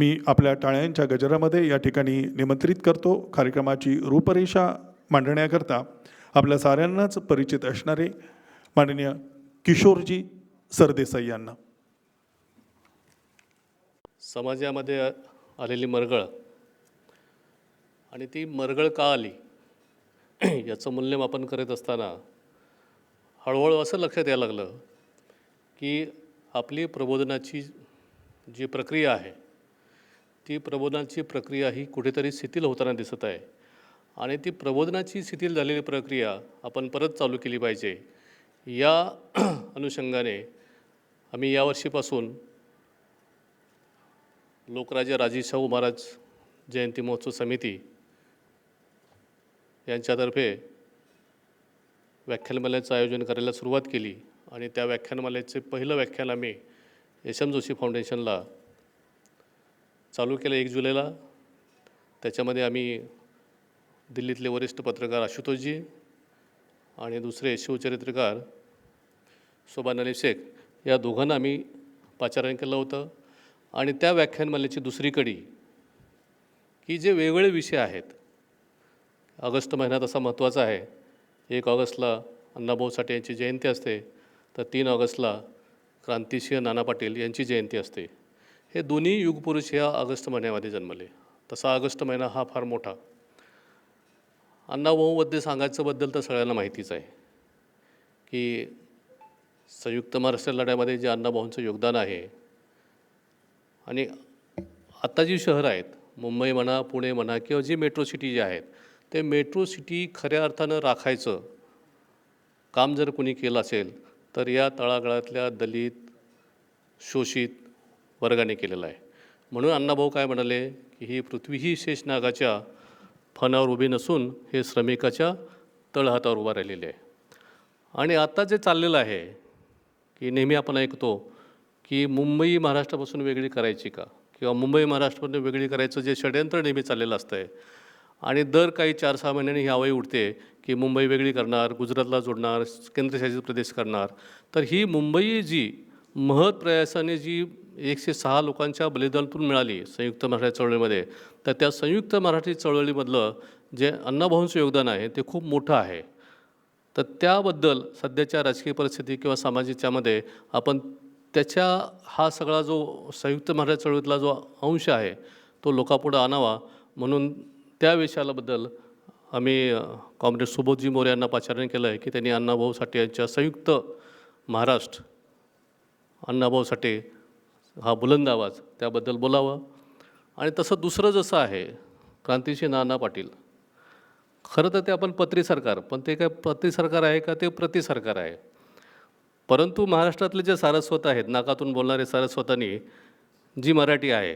मी आपल्या टाळ्यांच्या गजरामध्ये या ठिकाणी निमंत्रित करतो. कार्यक्रमाची रूपरेषा मांडण्याकरता आपल्या साऱ्यांनाच परिचित असणारे माननीय किशोरजी सरदेसाई यांना. समाजामध्ये आलेली मरगळ आणि ती मरगळ का आली? याचं मूल्यमापन करत असताना हळूहळू असं लक्षात यायला लागलं की आपली प्रबोधनाची जी प्रक्रिया आहे ती प्रबोधनाची प्रक्रिया ही कुठेतरी शिथिल होताना दिसत आहे. आणि ती प्रबोधनाची शिथिल झालेली प्रक्रिया आपण परत चालू केली पाहिजे. या अनुषंगाने आम्ही यावर्षीपासून लोकराजे राजे शाहू महाराज जयंती महोत्सव समिती यांच्यातर्फे व्याख्यानमालेचं आयोजन करायला सुरुवात केली. आणि त्या व्याख्यानमालेचे पहिलं व्याख्यान आम्ही एस एम जोशी फाउंडेशनला चालू केलं एक जुलैला. त्याच्यामध्ये आम्ही दिल्लीतले वरिष्ठ पत्रकार आशुतोषजी आणि दुसरे शिवचरित्रकार शोभान अली शेख या दोघांना आम्ही पाचारण केलं होतं. आणि त्या व्याख्यानमालेची दुसरी कडी की जे वेगवेगळे विषय आहेत ऑगस्ट महिन्यात असा महत्त्वाचा आहे. एक ऑगस्टला अण्णाभाऊ साठे यांची जयंती असते तर तीन ऑगस्टला क्रांतिसिंह नाना पाटील यांची जयंती असते. हे दोन्ही युगपुरुष या ऑगस्ट महिन्यामध्ये जन्मले. तसा ऑगस्ट महिना हा फार मोठा. अण्णाभाऊमध्ये सांगायचंबद्दल तर सगळ्यांना माहितीच आहे. की संयुक्त महाराष्ट्र लढ्यामध्ये जे अण्णाभाऊंचं योगदान आहे आणि आत्ता जी शहरं आहेत मुंबई म्हणा पुणे म्हणा किंवा जी मेट्रो सिटी जी आहेत ते मेट्रो सिटी खऱ्या अर्थानं राखायचं काम जर कोणी केलं असेल तर या तळागाळातल्या दलित शोषित वर्गाने केलेलं आहे. म्हणून अण्णाभाऊ काय म्हणाले की ही पृथ्वी ही शेषनागाच्या फणावर उभी नसून हे श्रमिकाच्या तळहातावर उभा राहिलेले आहे. आणि आता जे चाललेलं आहे की नेहमी आपण ऐकतो की मुंबई महाराष्ट्रापासून वेगळी करायची का? किंवा मुंबई महाराष्ट्रापासून वेगळी करायचं जे षडयंत्र नेहमी चाललेलं असतं आहे आणि दर काही चार सहा महिन्यांनी ही हवाई उठते की मुंबई वेगळी करणार गुजरातला जोडणार केंद्रशासित प्रदेश करणार. तर ही मुंबई जी महत् प्रयासाने जी एकशे सहा लोकांच्या बलिदानातून मिळाली संयुक्त मराठी चळवळीमध्ये. तर त्या संयुक्त मराठी चळवळीमधलं जे अण्णाभाऊंचं योगदान आहे ते खूप मोठं आहे. तर त्याबद्दल सध्याच्या राजकीय परिस्थिती किंवा सामाजिकच्यामध्ये आपण त्याच्या हा सगळा जो संयुक्त मराठी चळवळीतला जो अंश आहे तो लोकापुढं आणावा. म्हणून त्या विषयाबद्दल आम्ही कॉम्रेड सुबोधजी मोरे यांना पाचारण केलं आहे की त्यांनी अण्णाभाऊ साठे यांच्या संयुक्त महाराष्ट्र अण्णाभाऊ साठे हा बुलंद आवाज त्याबद्दल बोलावं. आणि तसं दुसरं जसं आहे क्रांतीशी नाना पाटील. खरं तर ते आपण पत्री सरकार पण ते काय पत्री सरकार आहे का ते प्रति सरकार आहे. परंतु महाराष्ट्रातले जे सारस्वत आहेत नाकातून बोलणारे सारस्वतांनी जी मराठी आहे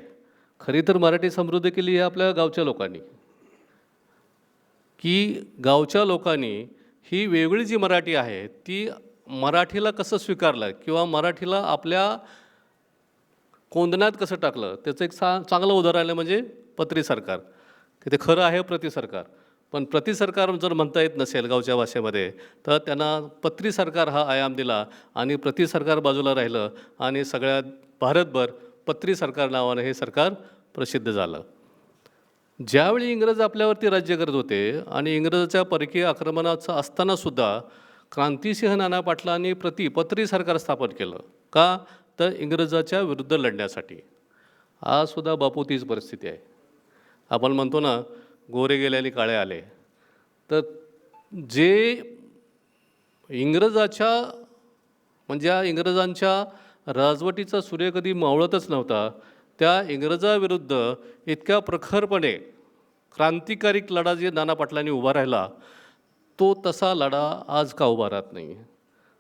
खरी तर मराठी समृद्ध केली आहे आपल्या गावच्या लोकांनी. की गावच्या लोकांनी ही वेगळी जी मराठी आहे ती मराठीला कसं स्वीकारलं किंवा मराठीला आपल्या कोंदण्यात कसं टाकलं? त्याचं एक सा चांगलं उदाहरण आहे म्हणजे पत्री सरकार. की ते खरं आहे प्रति सरकार. पण प्रति सरकार जर म्हणता येत नसेल गावच्या भाषेमध्ये तर त्यांना पत्री सरकार हा आयाम दिला आणि प्रति सरकार बाजूला राहिलं आणि सगळ्या भारतभर पत्री सरकार नावानं हे सरकार प्रसिद्ध झालं. ज्यावेळी इंग्रज आपल्यावरती राज्य करत होते आणि इंग्रजाच्या परकीय आक्रमणाचं असतानासुद्धा क्रांतिसिंह नाना पाटलांनी प्रति पत्री सरकार स्थापन केलं. का? तर इंग्रजाच्या विरुद्ध लढण्यासाठी. आज सुद्धा बापू तीच परिस्थिती आहे. आपण म्हणतो ना गोरे गेले आणि काळे आले. तर जे इंग्रजाच्या म्हणजे या इंग्रजांच्या राजवटीचा सूर्य कधी मावळतच नव्हता त्या इंग्रजाविरुद्ध इतक्या प्रखरपणे क्रांतिकारिक लढा जे नाना पाटलांनी उभा राहिला तो तसा लढा आज का उभा राहत नाही?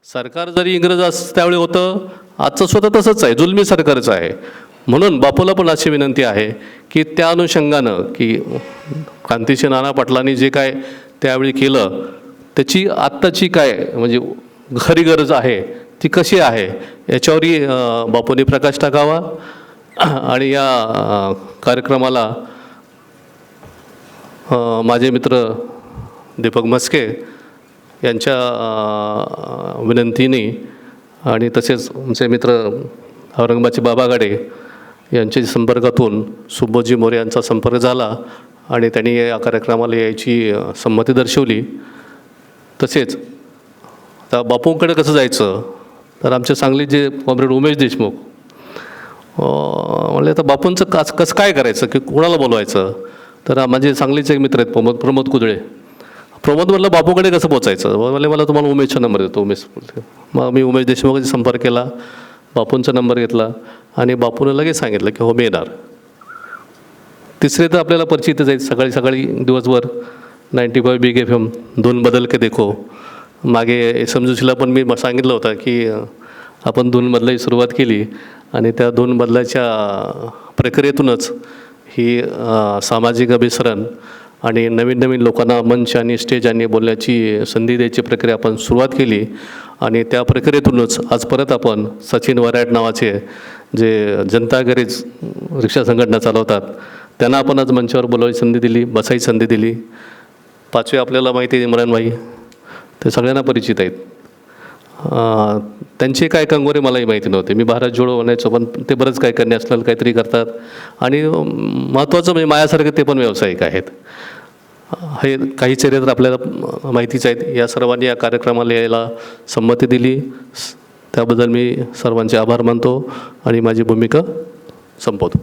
सरकार जरी इंग्रज अस- त्यावेळी होतं आजचं स्वतः तसंच आहे जुलमी सरकारचं आहे. म्हणून बापूला पण अशी विनंती आहे की त्या अनुषंगानं की क्रांतिसिंह नाना पाटलांनी जे काय त्यावेळी केलं त्याची आत्ताची काय म्हणजे खरी गरज आहे ती कशी आहे याच्यावरही बापूंनी प्रकाश टाकावा. आणि या कार्यक्रमाला माझे मित्र दीपक म्हस्के यांच्या विनंतीने आणि तसेच आमचे मित्र औरंगाबादचे बाबा गाडे यांच्या संपर्कातून सुबोधजी मोरे यांचा संपर्क झाला आणि त्यांनी या कार्यक्रमाला यायची संमती दर्शवली. तसेच आता बापूंकडे कसं जायचं? तर आमचे सांगली जे कॉम्रेड उमेश देशमुख म्हणले आता बापूंचं कास कसं काय करायचं? की कोणाला बोलवायचं? तर माझे सांगलीचे एक मित्र आहेत प्रमोद प्रमोद कुदळे. प्रमोद म्हणलं बापूकडे कसं पोचायचं? म्हणजे मला तुम्हाला उमेशचा नंबर देतो. उमेश बोलते मग मी उमेश देशमुखाशी संपर्क केला बापूंचा नंबर घेतला आणि बापूनं लगेच सांगितलं की हो मी येणार. तिसरे तर आपल्याला परिचितच जाईल सकाळी सकाळी दिवसभर ninety five big F M दोन बदल के देखो. मागे समजूशीला पण मी सांगितलं होतं की आपण दोन बदलाची सुरुवात केली आणि त्या दोन बदलाच्या प्रक्रियेतूनच ही सामाजिक अभिसरण आणि नवीन नवीन लोकांना मंच आणि स्टेज आणि बोलण्याची संधी द्यायची प्रक्रिया आपण सुरुवात केली. आणि त्या प्रक्रियेतूनच आज परत आपण सचिन वराट नावाचे जे जनता घरीच रिक्षा संघटना चालवतात त्यांना आपण आज मंचावर बोलायची संधी दिली बसायची संधी दिली. पाचवे आपल्याला माहिती आहे इम्रानभाई ते सगळ्यांना परिचित आहेत. त्यांचे काय कंगोरे मलाही माहिती नव्हते. मी भारत जोडो म्हणायचो पण ते बरंच काय करण्यास काहीतरी करतात. आणि महत्त्वाचं म्हणजे माझ्यासारखे ते पण व्यावसायिक आहेत. हे काही चेहरे तर आपल्याला माहितीच आहेत. या सर्वांनी या कार्यक्रमाला यायला संमती दिली. त्याबद्दल मी सर्वांचे आभार मानतो आणि माझी भूमिका संपवतो.